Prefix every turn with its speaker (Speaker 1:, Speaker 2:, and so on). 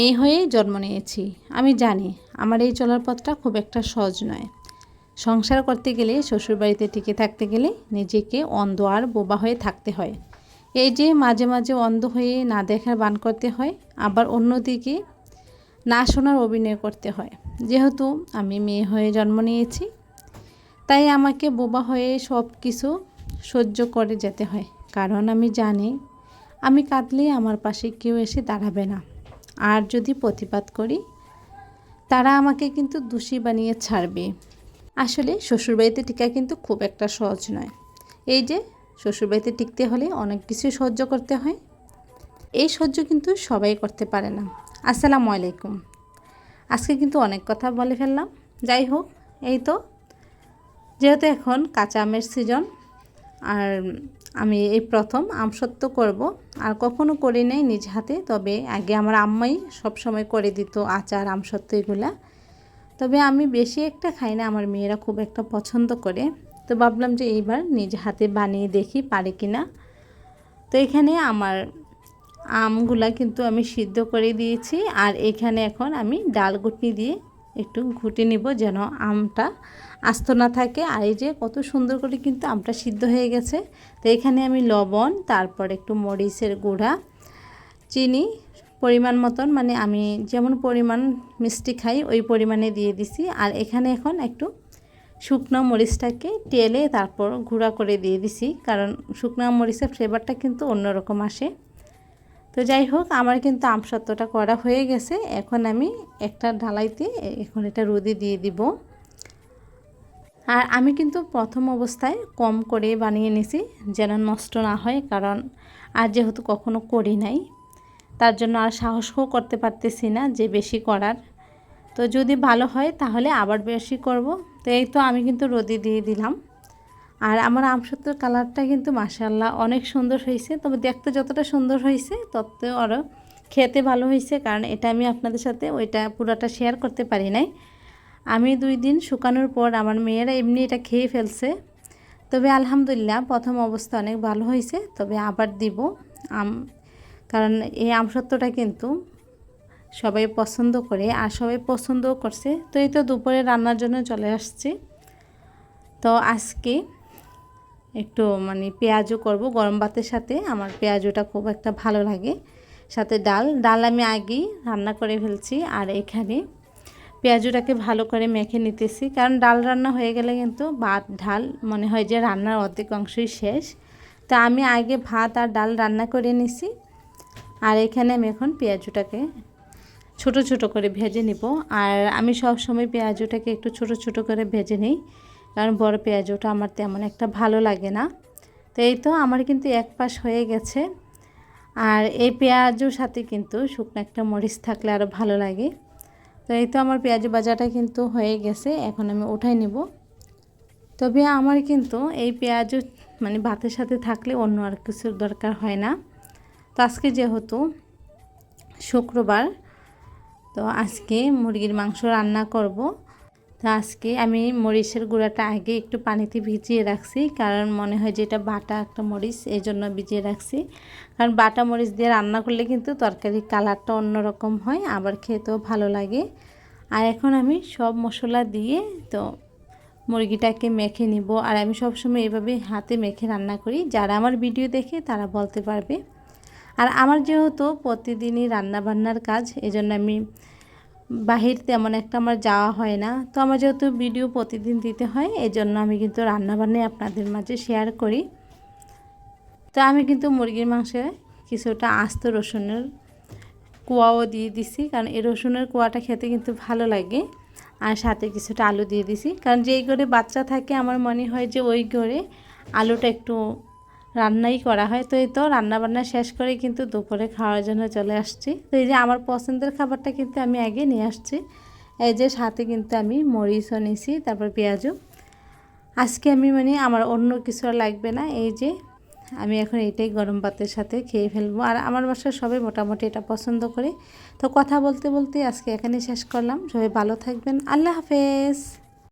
Speaker 1: মেয়ে হয়েই জন্ম নিয়েছি। আমি জানি, আমার এই চলার পথটা খুব একটা সহজ নয়। সংসার করতে গেলে, শ্বশুরবাড়িতে টিকে থাকতে গেলে নিজেকে অন্ধ আর বোবা হয়ে থাকতে হয়। এই যে মাঝে মাঝে অন্ধ হয়ে না দেখার বান করতে হয়, আবার অন্যদিকে না শোনার অভিনয় করতে হয়। যেহেতু আমি মেয়ে হয়ে জন্ম নিয়েছি, তাই আমাকে বোবা হয়ে সব কিছু সহ্য করে যেতে হয়। কারণ আমি জানি, আমি কাঁদলে আমার পাশে কেউ এসে দাঁড়াবে না। আর যদি প্রতিবাদ করি, তারা আমাকে কিন্তু দোষী বানিয়ে ছাড়বে। আসলে শ্বশুরবাড়িতে টিকা কিন্তু খুব একটা সহজ নয়। এই যে, শ্বশুরবাড়িতে টিকতে হলে অনেক কিছু সহ্য করতে হয়। এই সহ্য কিন্তু সবাই করতে পারে না। আসসালামু আলাইকুম। আজকে কিন্তু অনেক কথা বলে ফেললাম। যাই হোক, এই তো। যেহেতু এখন কাঁচা আমের সিজন আর আমি এই প্রথম আমসত্ব করব। আর কখনো করি নাই নিজ হাতে, তবে আগে আমার আম্মাই সব সময় করে দিত আচার আমসত্ব এগুলা। তবে আমি বেশি একটা খাই না, আমার মেয়েরা খুব একটা পছন্দ করে। তো ভাবলাম যে এইবার নিজ হাতে বানিয়ে দেখি পারে কি না। তো এখানে আমার আমগুলা কিন্তু আমি সিদ্ধ করে দিয়েছি, আর এখানে এখন আমি ডাল গুটনি দিয়ে একটু ঘুটে নিব যেন আমটা আস্ত না থাকে। আর এই যে কত সুন্দর করে কিন্তু আমটা সিদ্ধ হয়ে গেছে। তো এখানে আমি লবণ, তারপর একটু মরিচের গুঁড়া, চিনি পরিমাণ মতন মানে আমি যেমন পরিমাণ মিষ্টি খাই ওই পরিমাণে দিয়ে দিছি। আর এখানে এখন একটু শুকনো মরিচটাকে টেলে তারপর গুঁড়া করে দিয়ে দিছি, কারণ শুকনো মরিচের ফ্লেভারটা কিন্তু অন্যরকম আসে। তো যাই হোক, আমার কিন্তু আমসত্ত্বটা করা হয়ে গেছে। এখন আমি একটা ঢালাইতে এখন এটা রোদে দিয়ে দিব। আর আমি কিন্তু প্রথম অবস্থায় কম করে বানিয়ে নিছি যেন নষ্ট না হয়, কারণ আর যেহেতু কখনো করি নাই, তার জন্য আর সাহসও করতে পারতেছি না যে বেশি করার। তো যদি ভালো হয়, তাহলে আবার বেশি করব। তো এই তো আমি কিন্তু রোদে দিয়ে দিলাম। আর আমার আমসত্ত্বর কালারটা কিন্তু মাসাল্লাহ অনেক সুন্দর হয়েছে। তবে দেখতে যতটা সুন্দর হয়েছে তত আরও খেতে ভালো হয়েছে, কারণ এটা আমি আপনাদের সাথে ওইটা পুরোটা শেয়ার করতে পারি নাই। আমি দুই দিন শুকানোর পর আমার মেয়েরা এমনি এটা খেয়ে ফেলছে। তবে আলহামদুলিল্লাহ প্রথম অবস্থা অনেক ভালো হয়েছে, তবে আবার দিব। আম, কারণ এই আমসত্ত্বটা কিন্তু সবাই পছন্দ করে আর সবাই পছন্দও করছে। তো এই তো দুপুরে রান্নার জন্য চলে আসছি। তো আজকে একটু মানে পেঁয়াজও করব, গরম ভাতের সাথে। আমার পেঁয়াজটা খুব একটা ভালো লাগে। সাথে ডাল ডাল আমি আগেই রান্না করে ফেলছি আর এখানে পেঁয়াজটাকে ভালো করে মেখে নিতেছি। কারণ ডাল রান্না হয়ে গেলে কিন্তু ভাত ঢাল মনে হয় যে রান্নার অর্ধেক অংশই শেষ। তা আমি আগে ভাত আর ডাল রান্না করে নিছি। আর এখানে আমি এখন পেঁয়াজটাকে ছোট ছোট করে ভেজে নিব। আর আমি সব সময় পেঁয়াজটাকে একটু ছোট ছোট করে ভেজে নিই। কারণ বড় পেঁয়াজটা আমার তেমন একটা ভালো লাগে না। তো এই তো আমার কিন্তু এক পাশ হয়ে গেছে। আর এই পেঁয়াজের সাথে কিন্তু শুকনো একটা মরিচ থাকলে আরও ভালো লাগে। তো এই তো আমার পেঁয়াজ বাজাটা কিন্তু হয়ে গেছে, এখন আমি উঠাই নিব। তবে আমার কিন্তু এই পেঁয়াজ মানে ভাতের সাথে থাকলে অন্য আর কিছুর দরকার হয় না। তো আজকে যেহেতু শুক্রবার, তো আজকে মুরগির মাংস রান্না করব। তো আজকে আমি মরিচের গুঁড়াটা আগে একটু পানিতে ভিজিয়ে রাখছি, কারণ মনে হয় যে এটা বাটা একটা মরিচ, এই জন্য ভিজিয়ে রাখছি। কারণ বাটা মরিচ দিয়ে রান্না করলে কিন্তু তরকারির কালারটা অন্যরকম হয়, আবার খেতেও ভালো লাগে। আর এখন আমি সব মশলা দিয়ে তো মুরগিটাকে মেখে নিব, আর আমি সবসময় এভাবে হাতে মেখে রান্না করি। যারা আমার ভিডিও দেখে তারা বলতে পারবে। আর আমার যেহেতু প্রতিদিনই রান্না বান্নার কাজ, এজন্য আমি বাহির তেমন একটা আমার যাওয়া হয় না। তো আমার যেহেতু ভিডিও প্রতিদিন দিতে হয় এই জন্য আমি কিন্তু রান্নাবান্নায় আপনাদের মাঝে শেয়ার করি। তো আমি কিন্তু মুরগির মাংসে কিছুটা আস্ত রসুনের কুয়াও দিয়ে দিছি, কারণ এই রসুনের কুয়াটা খেতে কিন্তু ভালো লাগে। আর সাথে কিছুটা আলু দিয়ে দিছি, কারণ যেই করে বাচ্চা থাকে, আমার মনে হয় যে ওই করে আলুটা একটু রান্নাই করা হয়। তো এই তো রান্নাবান্না শেষ করে কিন্তু দুপুরে খাওয়ার জন্য চলে আসছি। তো এই যে আমার পছন্দের খাবারটা কিন্তু আমি আগে নিয়ে আসছি। এই যে সাথে কিন্তু আমি মরিচও নিয়েছি, তারপর পেঁয়াজও। আজকে আমি মানে আমার অন্য কিছু লাগবে না। এই যে আমি এখন এটাই গরম ভাতের সাথে খেয়ে ফেলব। আর আমার বাসায় সবাই মোটামুটি এটা পছন্দ করে। তো কথা বলতে বলতে আজকে এখানে শেষ করলাম। সবাই ভালো থাকবেন। আল্লাহ হাফেজ।